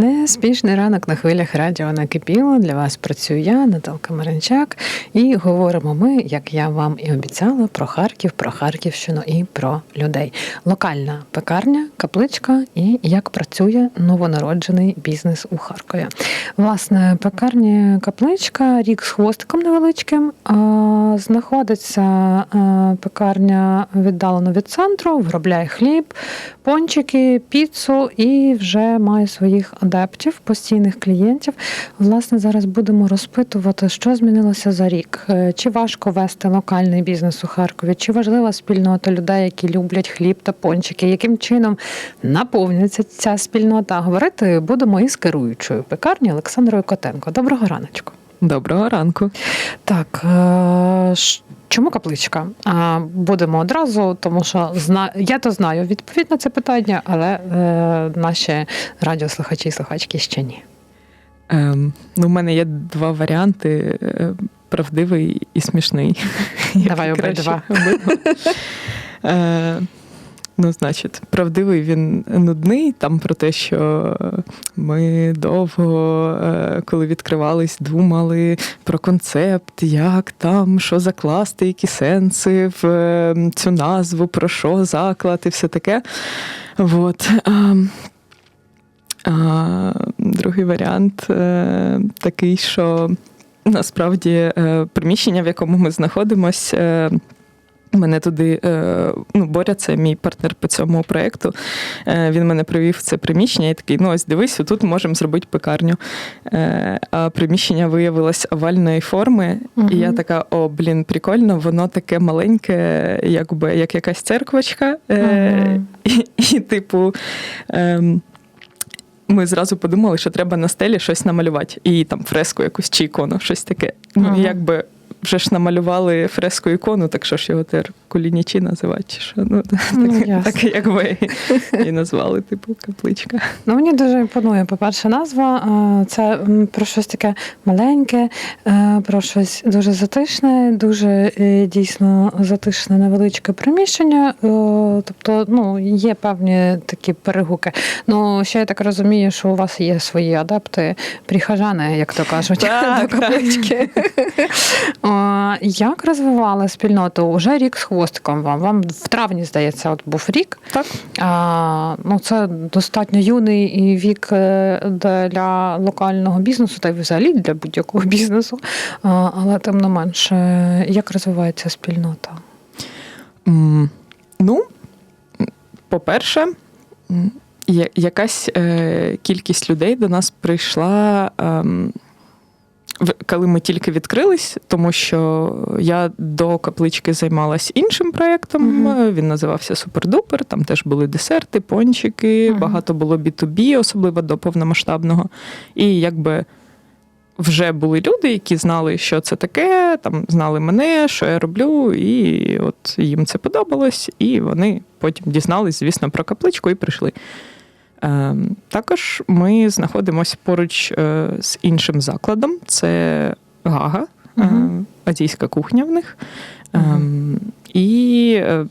Неспішний ранок на хвилях радіо накипіло. Для вас працюю я, Наталка Маринчак, і говоримо ми, як я вам і обіцяла, про Харків, про Харківщину і про людей. Локальна пекарня, капличка і як працює новонароджений бізнес у Харкові. Власне, пекарня капличка, рік з хвостиком невеличким. Знаходиться пекарня віддалено від центру, виробляє хліб, пончики, піцу і вже має своїх адептів, постійних клієнтів. Власне, зараз будемо розпитувати, що змінилося за рік. Е, Чи важко вести локальний бізнес у Харкові? Чи важлива спільнота людей, які люблять хліб та пончики? Яким чином наповнюється ця спільнота? Говорити будемо із керуючою пекарні Олександрою Котенко. Доброго раночку. Доброго ранку. Так, е, чому капличка? Будемо одразу, тому що я то знаю відповідь на це питання, але е, наші радіослухачі і слухачки ще ні. Ем, ну, у мене є два варіанти: е, правдивий і смішний. Давай обидва. Е, Ну, значить, правдивий він нудний, там про те, що ми довго, е, коли відкривались, думали про концепт, як там, що закласти, які сенси в е, цю назву, про що заклад і все таке. Ем, А, другий варіант е, такий, що насправді е, приміщення, в якому ми знаходимося, е, Мене туди е, ну, Боря, це мій партнер по цьому проєкту. Е, він мене привів в це приміщення і такий: ну ось дивись, тут можемо зробити пекарню. Е, а приміщення виявилось овальної форми, і я така: о, блін, прикольно, воно таке маленьке, якби як якась церквочка. Мгм. і, і, типу. Ем, ми зразу подумали, що треба на стелі щось намалювати. І там фреску якусь чи ікону, щось таке. Ну, Ага. якби вже ж намалювали фреску ікону, так що ж його тепер кулінічі називати, чи що? Ну, Ну, так, ясно. так якби і, і назвали, типу, капличка. Ну, мені дуже імпонує, по-перше, назва. Це про щось таке маленьке, е, про щось дуже затишне, дуже е, дійсно затишне невеличке приміщення. Е, Тобто, ну, є певні такі перегуки. Ну, ще я так розумію, що у вас є свої адепти, прихожани, як то кажуть, Так, до каплички. Як розвивали спільноту? Уже рік з хвостиком вам. Вам в травні, здається, от був рік. Так. А, ну, це достатньо юний вік е, для локального бізнесу, та й взагалі для будь-якого бізнесу. А, але тим не менше, як розвивається спільнота? Ну, по-перше, якась е, кількість людей до нас прийшла. в- коли ми тільки відкрились, тому що я до каплички займалась іншим проєктом. Мгм. Він називався Супердупер. Там теж були десерти, пончики, Мгм. багато було B2B, особливо до повномасштабного. І якби вже були люди, які знали, що це таке, там знали мене, що я роблю, і от їм це подобалось, і вони потім дізнались, звісно, про капличку і прийшли. Ем, Також ми знаходимося поруч е, з іншим закладом. Це Гага, Мгм. азійська кухня в них. Ем, І е,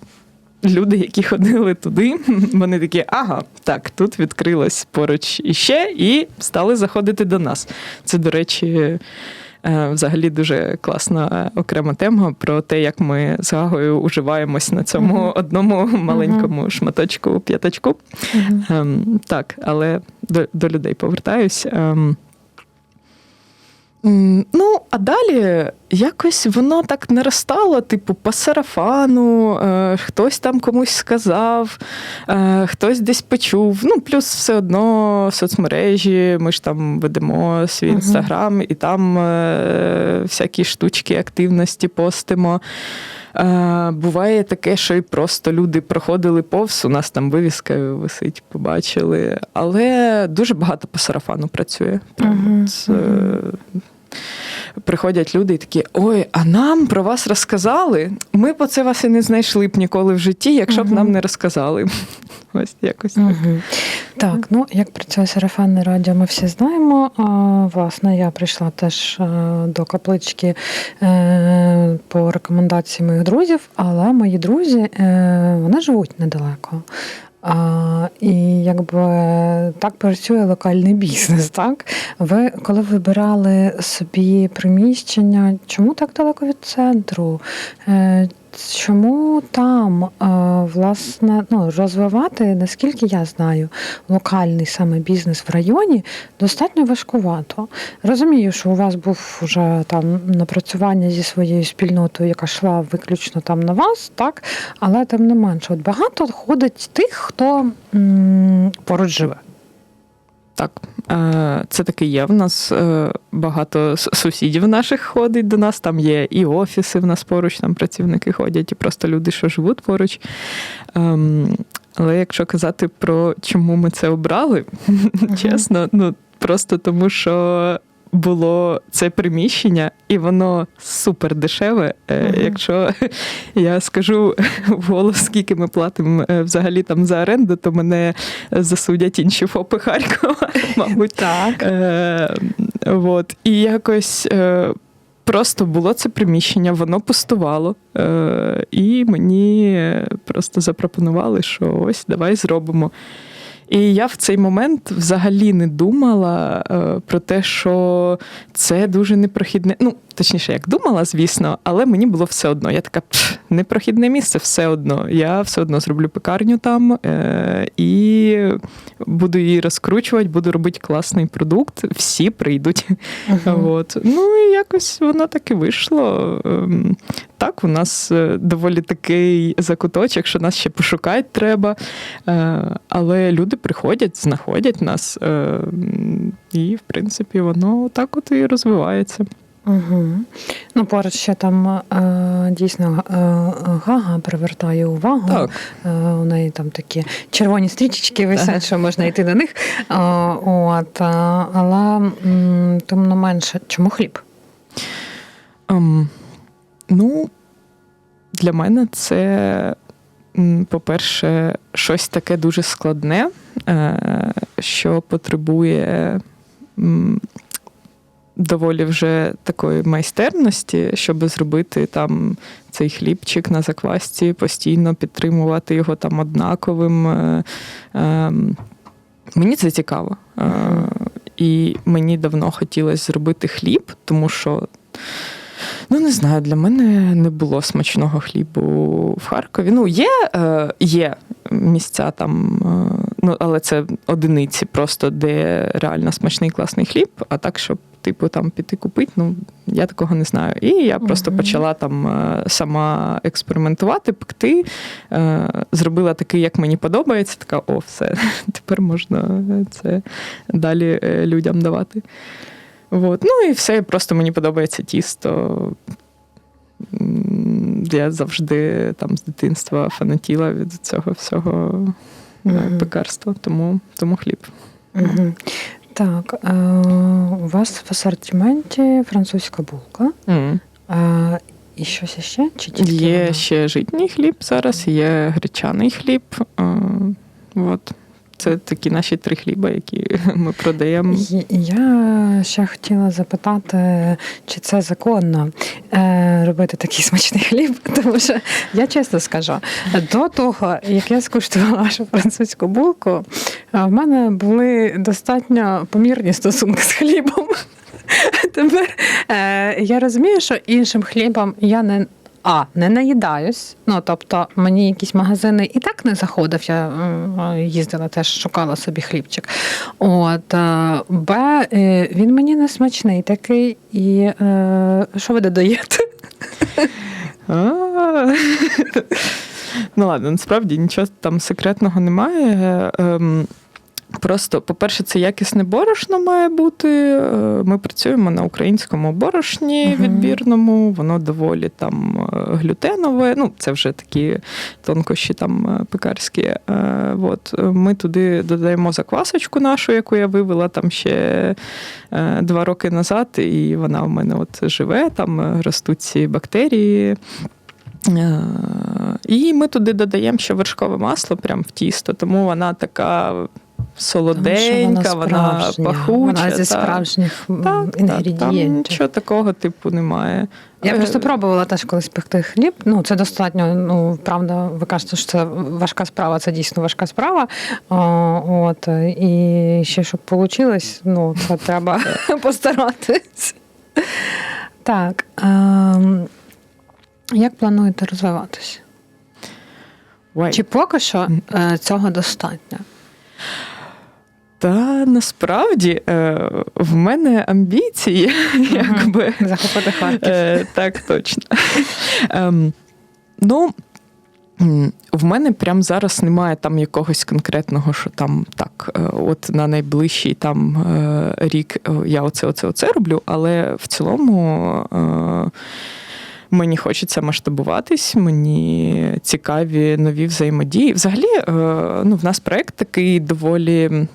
люди, які ходили туди, вони такі: ага, так, тут відкрилось поруч іще, і стали заходити до нас. Це, до речі. Е, Взагалі дуже класна е, окрема тема про те, як ми з Гагою уживаємось на цьому Мгм. одному маленькому шматочку п'ятачку. Мгм. Ем, так, але до, до людей повертаюсь. Ну, а далі якось воно так наростало, типу, по сарафану, е, хтось там комусь сказав, е, хтось десь почув. Ну, плюс все одно соцмережі, ми ж там ведемо свій інстаграм, і там е, всякі штучки, активності постимо. Е, буває таке, що і просто люди проходили повз, у нас там вивіска висить, побачили. Але дуже багато по сарафану працює. Прямо. Uh-huh. е, Приходять люди і такі: ой, а нам про вас розказали. Ми б оце вас і не знайшли б ніколи в житті, якщо б нам не розказали. Ось якось так. Так, ну як працює сарафанне радіо, ми всі знаємо. А, власне, я прийшла теж е, до каплички е, по рекомендації моїх друзів, але мої друзі е, вони живуть недалеко. А, і якби так працює локальний бізнес. Так ви коли вибирали собі приміщення, чому так далеко від центру? Чому там е, власне ну, розвивати, наскільки я знаю, локальний саме бізнес в районі достатньо важкувато. Розумію, що у вас був вже там напрацювання зі своєю спільнотою, яка йшла виключно там на вас, так але тим не менше, от багато ходить тих, хто м, поруч живе. Так, е, це таки є. В нас е, багато сусідів наших ходить до нас. Там є і офіси в нас поруч, там працівники ходять, і просто люди, що живуть поруч. Ем, Але якщо казати про чому ми це обрали, чесно, ну просто тому, що було це приміщення, і воно супер дешеве. Мгм. Якщо я скажу вголос, скільки ми платимо е, взагалі там за оренду, то мене засудять інші ФОПи Харкова, мабуть. Так. Е, вот. І якось е, просто було це приміщення, воно пустувало. І мені просто запропонували, що ось давай зробимо. І я в цей момент взагалі не думала е, про те, що це дуже непрохідне. Ну, точніше, як думала, звісно, але мені було все одно. Я така непрохідне місце, все одно. Я все одно зроблю пекарню там е, і буду її розкручувати, буду робити класний продукт. Всі прийдуть. Мгм. От. Ну і якось воно так і вийшло. Ем, Так, у нас е, доволі такий закуточок, що нас ще пошукати треба. Е, Але люди приходять, знаходять нас, е, і, в принципі, воно так от і розвивається. Угу. Ну, поруч ще там е, дійсно е, гага привертає увагу. Так. Е, у неї там такі червоні стрічечки висять, що можна йти до них. От, але тим не менше, чому хліб? Ем, ну, для мене це, по-перше, щось таке дуже складне, що потребує доволі вже такої майстерності, щоб зробити там цей хлібчик на заквасці, постійно підтримувати його там однаковим. Е, ем, Мені це цікаво. Е, І мені давно хотілося зробити хліб, тому що, ну не знаю, для мене не було смачного хлібу в Харкові. Ну, є, е, є місця там, е, ну, але це одиниці, просто де реально смачний класний хліб, а так, щоб. Типу, там піти купити, ну я такого не знаю. І я просто почала там е, сама експериментувати, пекти. Е, Зробила такий, як мені подобається. Така, о, все, тепер можна це далі е, людям давати. От. Ну і все, просто мені подобається тісто. Я завжди там з дитинства фанатіла від цього всього Мгм. пекарства, тому, тому хліб. Угу. Так, е, у вас в асортименті французька булка. Mm. Е, і щось ще? Чи тільки Є вона? ще житній хліб зараз, є гречаний хліб. Е, От. Це такі наші три хліба, які ми продаємо. Я ще хотіла запитати, чи це законно е, робити такий смачний хліб, тому що я чесно скажу, до того, як я скуштувала вашу французьку булку, е, в мене були достатньо помірні стосунки з хлібом. Тепер е, я розумію, що іншим хлібом я не. А, не наїдаюсь. Ну, тобто, мені якісь магазини і так не заходив. Я їздила теж, шукала собі хлібчик. От, е, Б, е, він мені не смачний такий. І е, що ви додаєте? Ну ладно, насправді нічого там секретного немає. Просто, по-перше, це якісне борошно має бути. Е, Ми працюємо на українському борошні Мгм. відбірному, воно доволі там е, глютенове. Ну, це вже такі тонкощі там е, пекарські. От. Ми туди додаємо заквасочку нашу, яку я вивела там ще два роки назад, і вона в мене от живе, там ростуть ці бактерії. І ми туди додаємо ще вершкове масло прямо в тісто, тому вона така солоденька, вона, справжня, пахуча. Вона зі справжніх Так, так, там інгредієнтів. нічого такого типу немає. Я Е, просто пробувала теж колись пекти хліб. Ну, це достатньо, ну, правда, ви кажете, що це важка справа, це дійсно важка справа. От, і ще щоб вийшло, ну, це треба постаратись. Так. ем, Як плануєте розвиватися? Чи поки що е, цього достатньо? Та насправді е, в мене амбіції, якби. Захопити Харків. Е, так, точно. Ем, ну, в мене прямо зараз немає там якогось конкретного, що там так, е, от на найближчий там рік я оце, оце, оце роблю, але в цілому. Мені хочеться масштабуватись, мені цікаві нові взаємодії. Взагалі, ну, в нас проект такий доволі.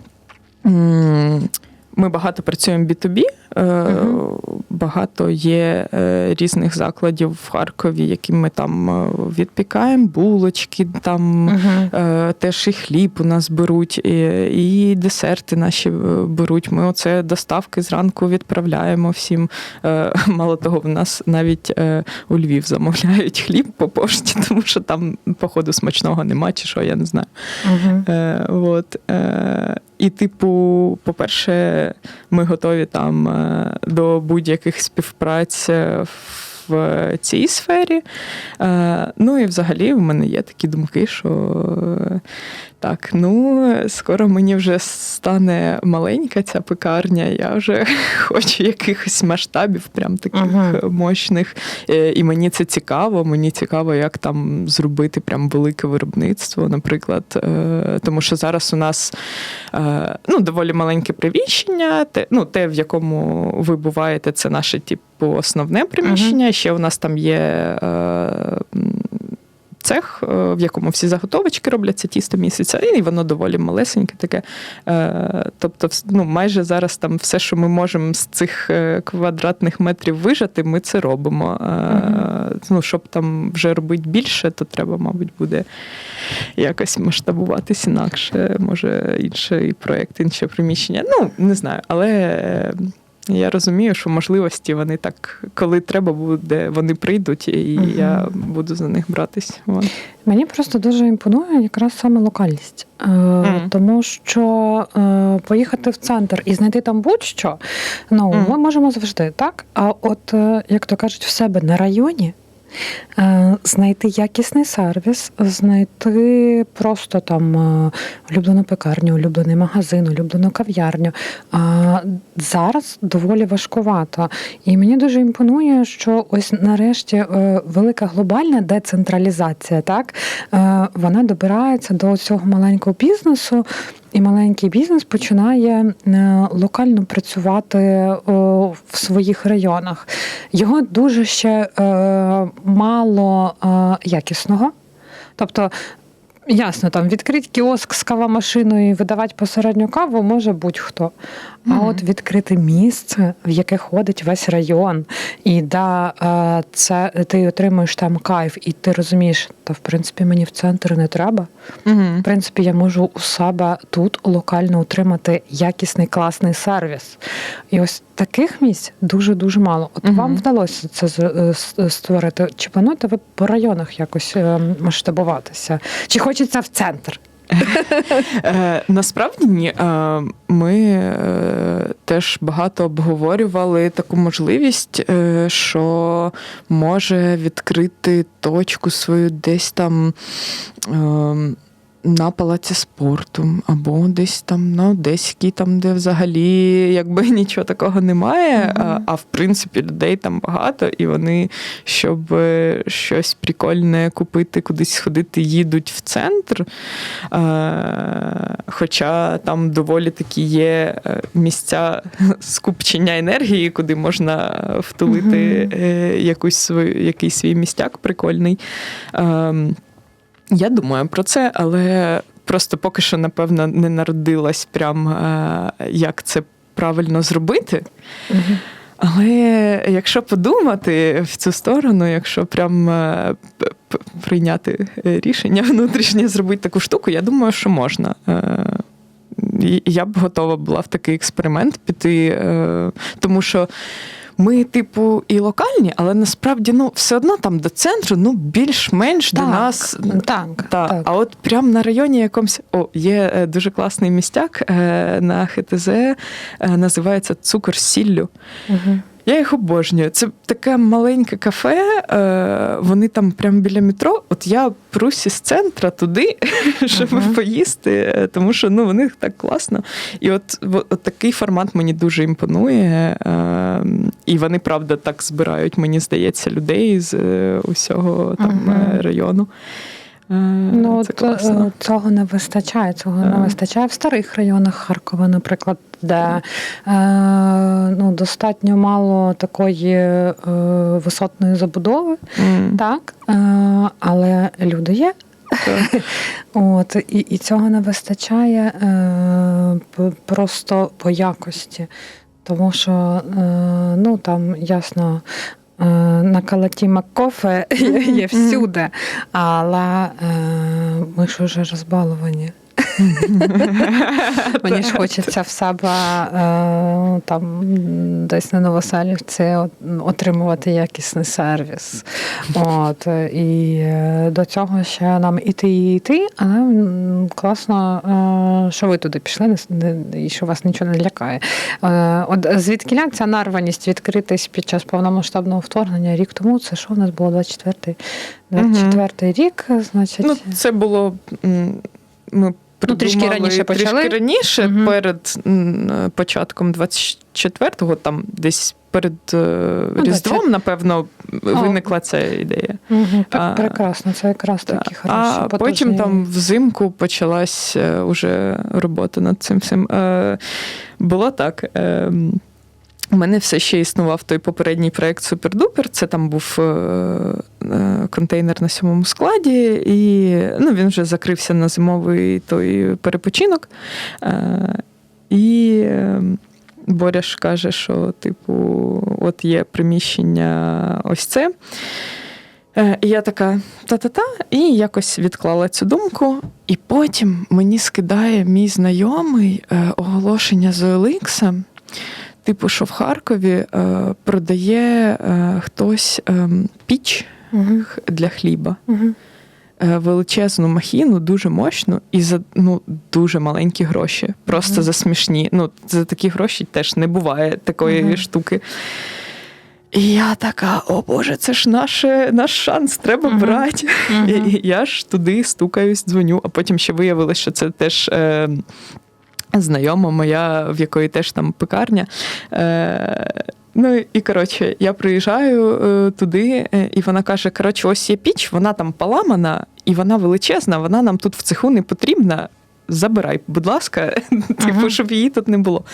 Ми багато працюємо B2B, е, багато є е, різних закладів в Харкові, які ми там е, відпікаємо, булочки, там е, теж і хліб у нас беруть, і, і десерти наші беруть. Ми оце доставки зранку відправляємо всім. Мало того, в нас навіть у Львів замовляють хліб по пошті, тому що там, походу, смачного нема, чи що, я не знаю. Е, от, і, типу, по-перше, ми готові там е, до будь-яких співпраць е, в цій сфері. Е, ну і взагалі в мене є такі думки, що е, так, ну скоро мені вже стане маленька ця пекарня, я вже хочу якихось масштабів, прям таких Мгм. мощних. Е, І мені це цікаво. Мені цікаво, як там зробити прям велике виробництво, наприклад. Е, Тому що зараз у нас е, ну, доволі маленьке приміщення. Те, ну, те, в якому ви буваєте, це наше типу основне приміщення. Ще у нас там є. е, Цех, е, в якому всі заготовочки робляться, тісто місяця, і воно доволі малесеньке таке. Е, Тобто, ну, майже зараз там все, що ми можемо з цих е, квадратних метрів вижати, ми це робимо. Е, Мгм. Ну, щоб там вже робити більше, то треба, мабуть, буде якось масштабуватись інакше, може, інший проєкт, інше приміщення. Ну, не знаю, але. Я розумію, що можливості вони так, коли треба буде, вони прийдуть, і Мгм. я буду за них братись. Вон. Мені просто дуже імпонує якраз саме локальність, е, Мгм. тому що е, поїхати в центр і знайти там будь-що, ну Мгм. ми можемо завжди, так? А от е, як то кажуть, в себе на районі. Е, Знайти якісний сервіс, знайти просто там е, улюблену пекарню, улюблений магазин, улюблену кав'ярню. А Зараз доволі важкувато. І мені дуже імпонує, що ось нарешті е, велика глобальна децентралізація, так вона добирається до цього маленького бізнесу, і маленький бізнес починає е, локально працювати в своїх районах. Його дуже ще е, мало е, якісного. Тобто Ясно, там відкрити кіоск з кавомашиною і видавати посередню каву може будь-хто. А Мгм. от відкрити місце, в яке ходить весь район, і да, е, це ти отримуєш там кайф, і ти розумієш, та в принципі мені в центр не треба. В принципі, я можу у себе тут локально отримати якісний класний сервіс. І ось таких місць дуже дуже мало. От Мгм. вам вдалося це створити. Чи плануєте ви по районах якось е, масштабуватися? Чи хочеться в центр? Е, насправді ні. Е, ми е, теж багато обговорювали таку можливість, що може відкрити точку свою десь там. На палаці спорту, або десь там на Одеській, там, де взагалі якби нічого такого немає. Мгм. А, а в принципі людей там багато, і вони, щоб е, щось прикольне купити, кудись сходити, їдуть в центр. Е, Хоча там доволі такі є е, місця скупчення енергії, куди можна втулити Мгм. е, якусь свою, якийсь свій містяк прикольний. Ем, Я думаю про це, але просто поки що, напевно, не народилась прям е, як це правильно зробити. Але якщо подумати в цю сторону, якщо прям е, прийняти рішення внутрішнє зробити таку штуку, я думаю, що можна. Е, я б готова була в такий експеримент піти, тому що. Ми, типу, і локальні, але насправді ну все одно там до центру, ну більш-менш до нас так, так. так. А от прямо на районі якомусь о, є е, дуже класний містяк е, на ХТЗ, е, називається Цукор сіллю. Угу. Я їх обожнюю. Це таке маленьке кафе. Вони там прямо біля метро. От я прусь із центра туди, щоб Мгм. поїсти, е, тому що ну вони так класно. І от, от, от такий формат мені дуже імпонує. І вони правда так збирають, мені здається, людей з е, усього там Мгм. е, району. Е, Ну, це цього не вистачає. Цього не вистачає в старих районах Харкова, наприклад, де е, ну, достатньо мало такої е, висотної забудови, М, так, е, але люди є. так. От, і, і цього не вистачає е, просто по якості. Тому що, е, ну там ясно. е, На калаті Маккофе є, всюди, але е, ми ж вже розбаловані. Мені ж хочеться в себе там десь на Новоселівці отримувати якісний сервіс. От, і е, до цього ще нам іти і йти, але класно, е, що ви туди пішли і що вас нічого не лякає. Е, От звідки ця нарваність відкритись під час повномасштабного вторгнення рік тому? Це що у нас було 24 24 рік, значить. Ну, це було. м, Ми Ну, трішки придумали раніше почали. Трішки раніше, угу. перед початком 24-го, там десь перед е, Ну, Різдвом, це- напевно, виникла ця ідея. Угу, А, прекрасно, це якраз Та. такі хороші. А потужні- потім там взимку почалась е, уже робота над цим всім. Е, Було так. У мене все ще існував той попередній проект Супердупер. Це там був е, е, контейнер на сьомому складі, і ну, він вже закрився на зимовий той перепочинок. Е, І е, Боря ж каже, що, типу, от є приміщення ось це. І я така та-та-та, і якось відклала цю думку. І потім мені скидає мій знайомий оголошення з OLX, типу, що в Харкові е, продає е, хтось е, піч х- для хліба. Е, Величезну махіну, дуже мощну, і за ну, дуже маленькі гроші. Просто Мгм. за смішні. Ну, за такі гроші теж не буває такої Мгм. штуки. І я така: о Боже, це ж наше, наш шанс, треба Мгм. брати. Мгм. І, і я ж туди стукаюсь, дзвоню, а потім ще виявилося, що це теж. Е, Знайома моя, в якої теж там пекарня. Е, ну і коротше, я приїжджаю е, туди, е, і вона каже: коротше, ось є піч, вона там поламана, і вона величезна, вона нам тут в цеху не потрібна. Забирай, будь ласка, типу, Ага. щоб її тут не було.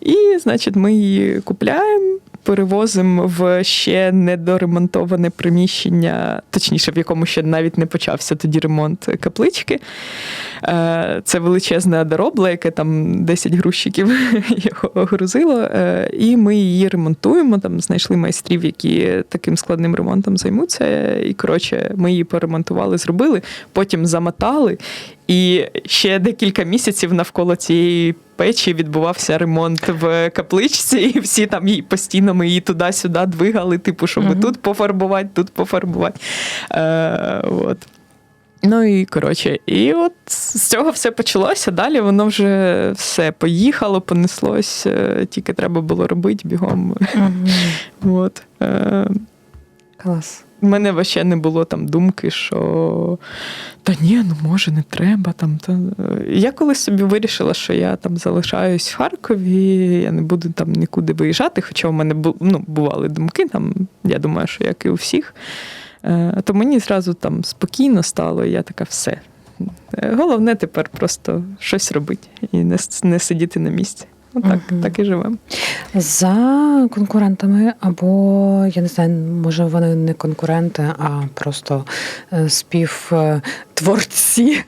І, значить, ми її купляємо, перевозимо в ще недоремонтоване приміщення, точніше, в якому ще навіть не почався тоді ремонт каплички. Е, Це величезне одоробле, яке там 10 грузчиків його грузило. Е, І ми її ремонтуємо. Там знайшли майстрів, які таким складним ремонтом займуться. І коротше, ми її поремонтували, зробили, потім замотали. І ще декілька місяців навколо цієї печі відбувався ремонт в капличці, і всі там її постійно ми її туди-сюди двигали, типу, щоб Мгм. тут пофарбувати, тут пофарбувати. Е, от. Ну і коротше, і от з цього все почалося. Далі воно вже все поїхало, понеслось, е, тільки треба було робити бігом. Мгм. От. Е, Клас. у мене вообще не було там думки, що та ні, ну може не треба. Там, та... Я колись собі вирішила, що я там залишаюсь в Харкові, я не буду там нікуди виїжджати, хоча у мене ну, бували думки, там, я думаю, що як і у всіх. Е, То мені зразу там спокійно стало, і я така все. Головне тепер просто щось робити і не, не сидіти на місці. Отак, Мгм. так і живемо. За конкурентами, або я не знаю, може вони не конкуренти, а просто е, співтворці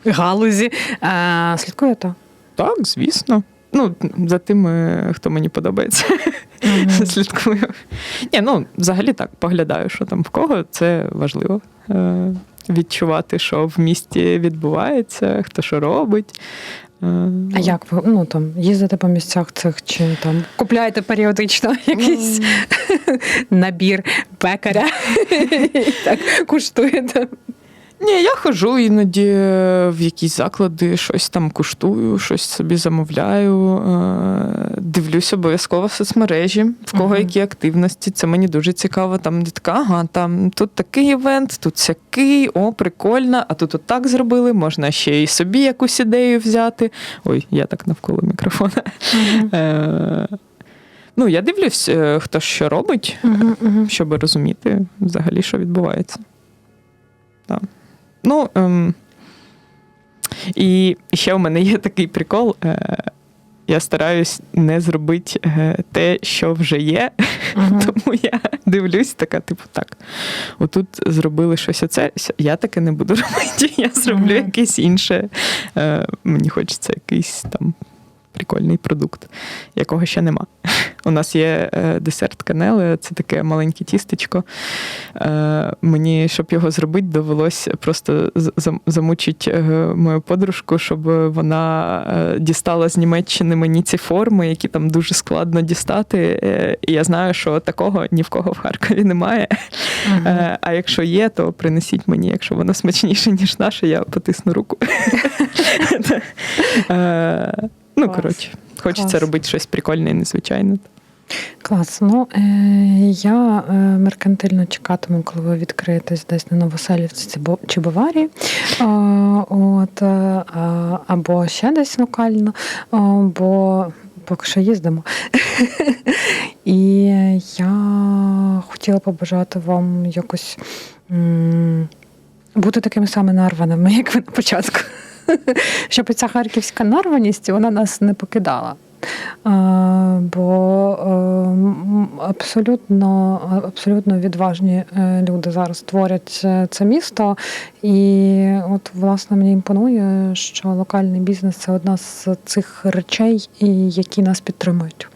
галузі. Е, Слідкуєте? Так, звісно. Ну, за тими, хто мені подобається. слідкую. Ні, ну взагалі так поглядаю, що там в кого. Це важливо. Е, Відчувати, що в місті відбувається, хто що робить. Е, А як ви ну там їздите по місцях цих чи там купляєте періодично якийсь набір пекаря? Так куштуєте? Ні, я ходжу іноді в якісь заклади, щось там куштую, щось собі замовляю. е, Дивлюсь обов'язково в соцмережі, в кого Мгм. які активності. Це мені дуже цікаво. Там де така, ага, там тут такий івент, тут сякий, о, прикольно, а тут отак зробили. Можна ще і собі якусь ідею взяти. Ой, я так навколо мікрофона. Е, Ну, я дивлюсь, е, хто що робить, Мгм, мгм. щоб розуміти взагалі, що відбувається. Так. Ну, ем, і ще в мене є такий прикол. Е, я стараюсь не зробити е, те, що вже є. Мгм. Тому я дивлюсь, така, типу, так. Отут зробили щось оце, я таке не буду робити. Я зроблю Мгм. якесь інше. Е, мені хочеться якийсь там прикольний продукт, якого ще нема. У нас є е, десерт канели, це таке маленьке тістечко. Е, мені, щоб його зробити, довелось просто замучити е, мою подружку, щоб вона дістала з Німеччини мені ці форми, які там дуже складно дістати. І я знаю, що такого ні в кого в Харкові немає. Е, А якщо є, то принесіть мені, якщо воно смачніше, ніж наше, я потисну руку. Е, Ну, коротше, хочеться Клас. робити щось прикольне і незвичайне. Клас. Ну е, я е, меркантильно чекатиму, коли ви відкриєтесь десь на Новоселівці чи Баварії, а, от, е, або ще десь локально, а, бо поки що їздимо. І я хотіла побажати вам якось м, бути такими самими нарваними, як ви на початку. Щоб ця харківська нарваність вона нас не покидала. Бо е, абсолютно, абсолютно відважні е, люди зараз творять е, це місто. І от, власне, мені імпонує, що локальний бізнес це одна з цих речей, які нас підтримують,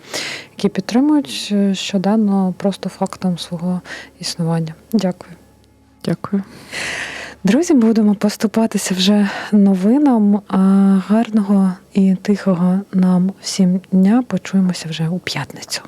які підтримують щоденно просто фактом свого існування. Дякую. Дякую. Друзі, будемо поступатися вже новинам. Гарного і тихого нам всім дня. Почуємося вже у п'ятницю.